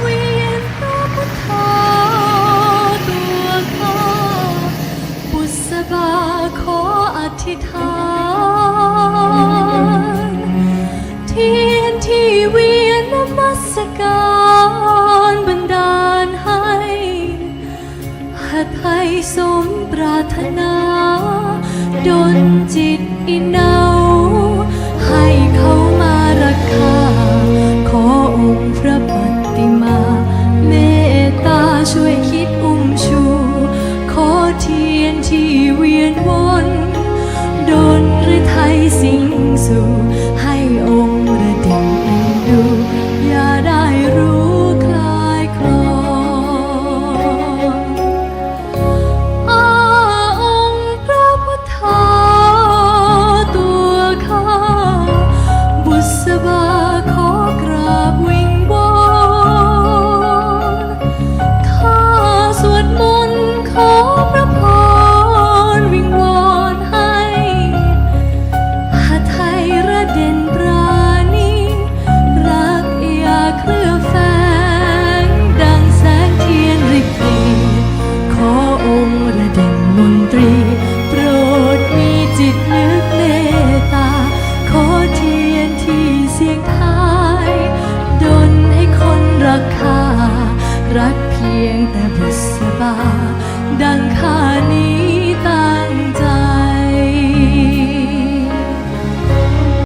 เวียนพระพุทธตัวข้าบุษบาขออธิษฐานเทียนที่เวียนนมัสการบันดาลให้หัดไทยสมปรารถนาดนจิตอินา ยนที่เวียนวนดนหรือไทยสิงสู่ รักเพียงแต่บุษบา ดังค่านี้